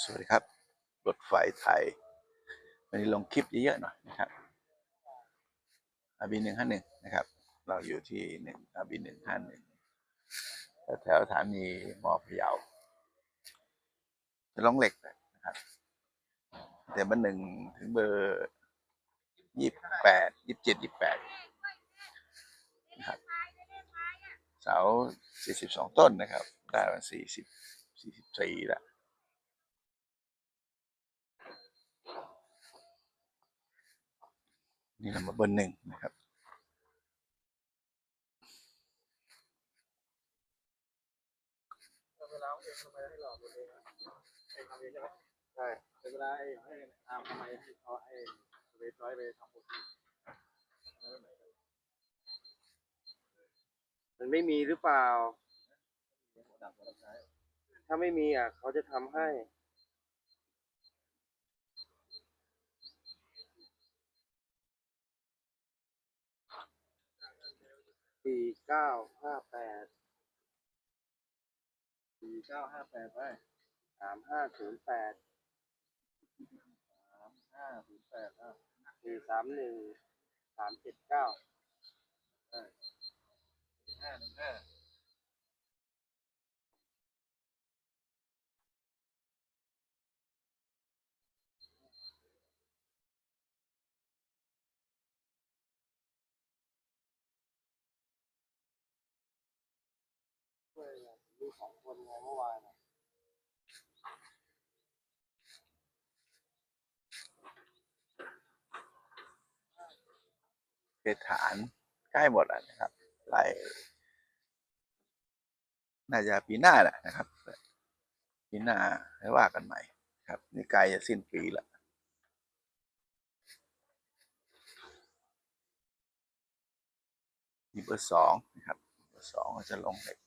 สวัสดีครับ รถไฟไทย วันนี้ลงคลิปเยอะๆหน่อยนะครับอาบีหนึ่งห้าหนึ่งนะครับ เราอยู่ที่หนึ่งอาบีหนึ่งห้าหนึ่งแถวสถานีมอพยาวจะลงเหล็กนะครับแต่เบอร์หนึ่งถึงเบอร์ยี่แปดยี่เจ็ดยี่แปดนะครับเสาสี่สิบสองต้นนะครับ ได้มาสี่สิบสี่สิบสี่ละ นี่เรามาเบอร์หนึ่งนะครับใช่เวลาไอ้ให้อามทำไมให้เขาไอ้เวทร้อยไปทำหมดมันไม่มีหรือเปล่า ถ้าไม่มีอะ เขาจะทำให้ สี่เก้าห้าแปดสี่เก้าห้าแปดไปสามห้าศูนย์แปดสามห้าศูนย์แปดอะสี่สามหนึ่งสามเจ็ดเก้าห้าหนึ่งห้า อะมีสองคนไงเมื่อวานเฐานใกล้หมดแล้วนะครับไล่น่าจะปีหน้าแหละนะครับ ปีหน้าให้ว่ากันใหม่ครับ นี่ใกล้จะสิ้นปีล้วมีเบอร์สองนะครับ เบอร์สองก็จะลงเหล็ก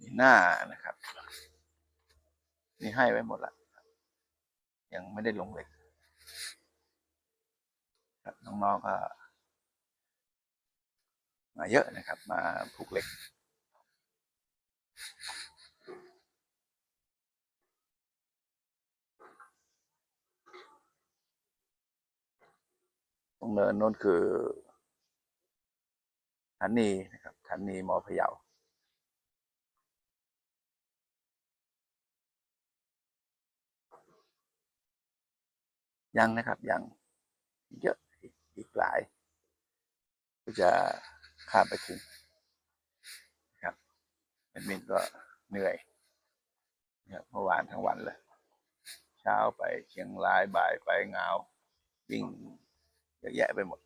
มีหน้านะครับ นี่ให้ไว้หมดละยังไม่ได้ลงเหล็กครับน้องๆก็มาเยอะนะครับ มาผูกเหล็กตรงเนินโน้นคือสถานีนะครับสถานีมอพะเยา ยังนะครับยังเยอะอีกหลายก็จะข้ามไปถึงนะครับแอดมินก็เหนื่อยนะครับเมื่อวานทั้งวันเลย เช้าไปเชียงรายบ่ายไปงาววิ่งเยอะแยะไปหมด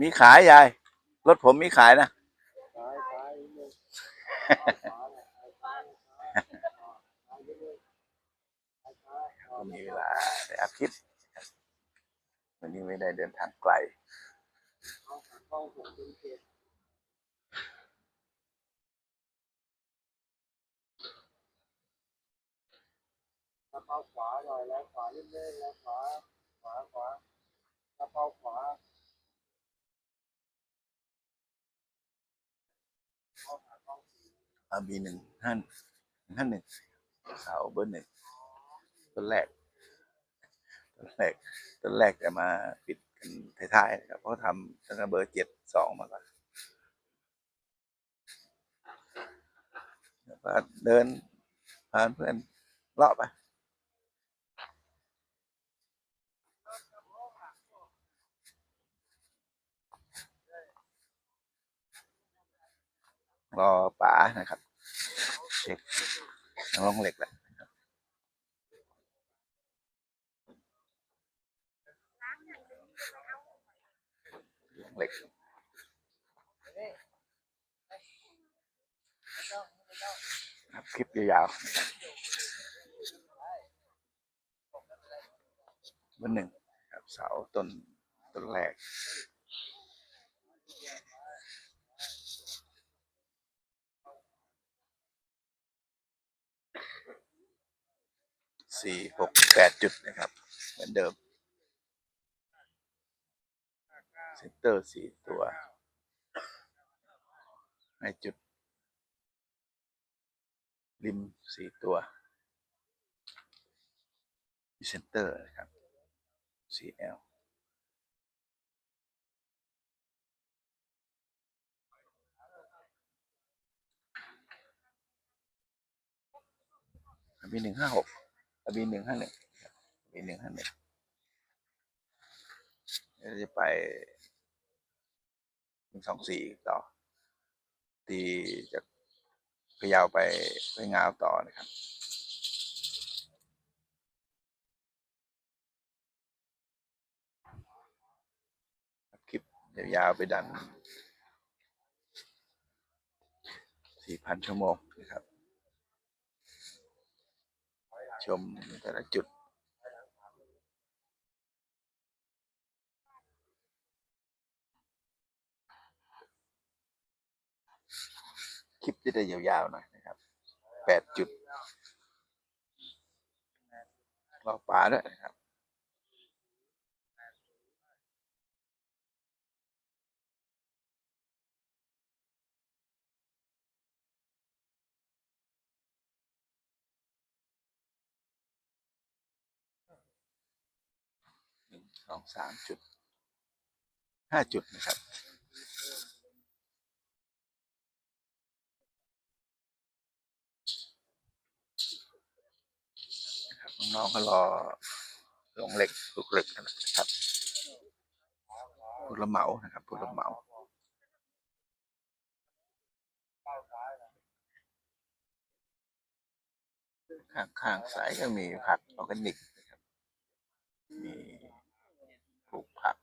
มีขายยาย รถผมมีขายนะ มีเวลาได้อาทิตย์วันนี้ไม่ได้เดินทางไกล เข้าขวาหน่อยแล้วขวานิดนึงแล้วขวาขวาขวากระเป๋าขวาเอาขาเข้าสี่อาบีหนึ่งห้าหนึ่งห้าหนึ่งเสาเบอร์หนึ่งต้นแรกต้นแรกต้นแรกจะมาปิดกันท้ายๆครับเพราะทำตั้งแต่เบอร์เจ็ดสองมาก่อนแล้วก็เดินพานเพื่อนเลาะไป รอป๋านะครับเช็คลงเหล็กแหละเหล็กครับคลิปยาวๆวันหนึ่งครับเสาต้นต้นแรก สี่หกแปดจุดนะครับ เหมือนเดิมเซนเตอร์สี่ตัวให้จุด ริมสี่ตัวมีเซนเตอร์นะครับ CL มีหนึ่งห้าหก มีหนึ่งห้าหนึ่งมีหนึ่งห้าหนึ่งเดี๋ยวจะไปหนึ่งสองสี่ต่อ ตีจากพะยาวไปไปงาวต่อนะครับคลิปยาวๆไปดัน4,000ชั่วโมงนะครับ ชมแต่ละจุด คลิปจะได้ยาวๆหน่อยนะครับแปดจุดรอป่าด้วยนะครับ สองสามจุดห้าจุดนะครับนะครับน้องๆก็รอลงเหล็กปลุกเหล็กนะครับผู้รับเหมานะครับผู้รับเหมาข้างๆสายก็มีผักออร์แกนิกนะครับ มีปลูกผัก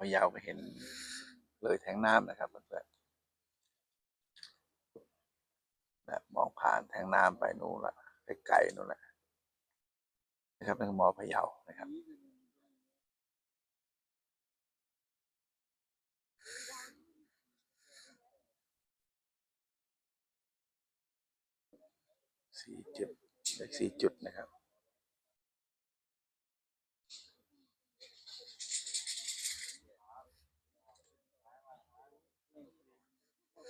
พะเยาวไปเห็นเลยแทงน้ำนะครับเพื่อนๆแบบมองผ่านแทงน้ำไปนู่นละไกลๆนู่นแหละนะครับนั่นคือมอพะเยานะครับสี่จุดเลขสี่จุดนะครับ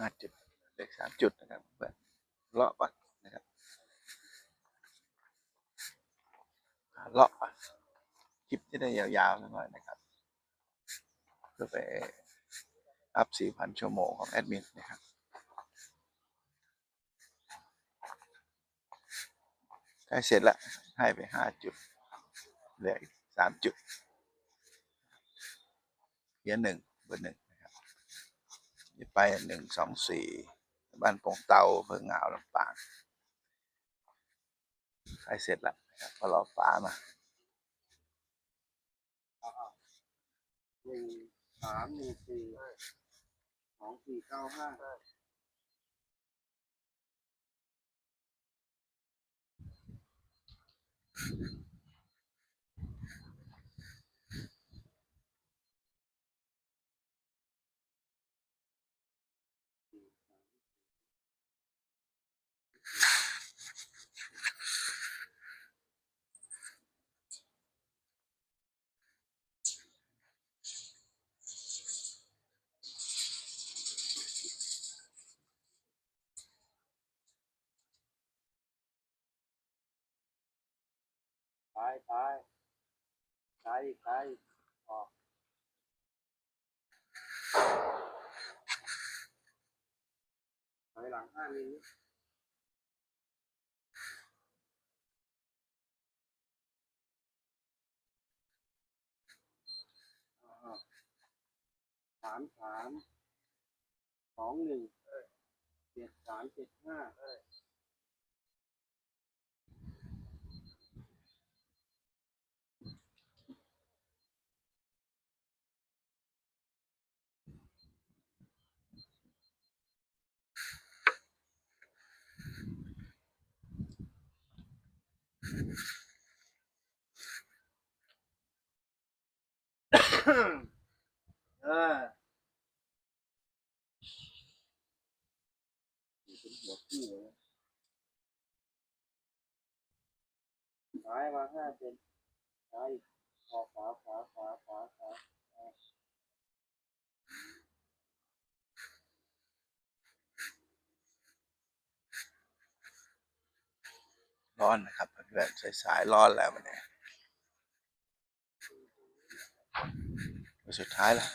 ห้าจุดเลขสามจุดนะครับเพื่อนเลาะก่อนนะครับเลาะก่อนคลิปจะได้ยาวๆสักหน่อยนะครับเพื่อไปอัพสี่พันชั่วโมงของแอดมินนะครับใกล้เสร็จละให้ไปห้าจุดเหลืออีกสามจุดเพียหนึ่งเบอร์หนึ่ง นี่ไปหนึ่งสองสี่บ้านปงเตาเพื่องาลำปางใกล้เสร็จและนะครับก็รอฟ้ามาหนึ่งสามหนึ่งสี่สองสี่เก้าห้า ไปไปออกถอยหลังห้านิ้วอ่าสามสามสองหนึ่งเจ็ดสามเจ็ดห้า เออเป็นหัวขี้เลยนะซ้ายมาห้าเซนซ้ายอีกขวาขวาขวาขวาขวาขวาร้อนนะครับเพื่อนๆสายๆร้อนแล้วมันเนี่ยวัน สุดท้ายล้ว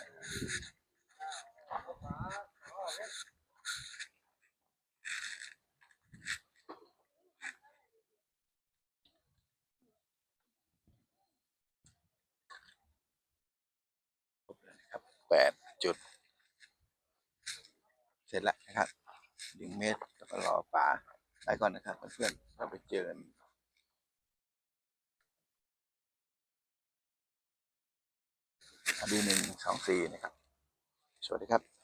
ครับแปดจุด เสร็จแล้วนะครับดึงเม็ดแล้วก็รอป่าไปก่อนนะครับเพื่อนๆเราไปเจอกัน ดีหนึ่งสองสี่นะครับ สวัสดีครับ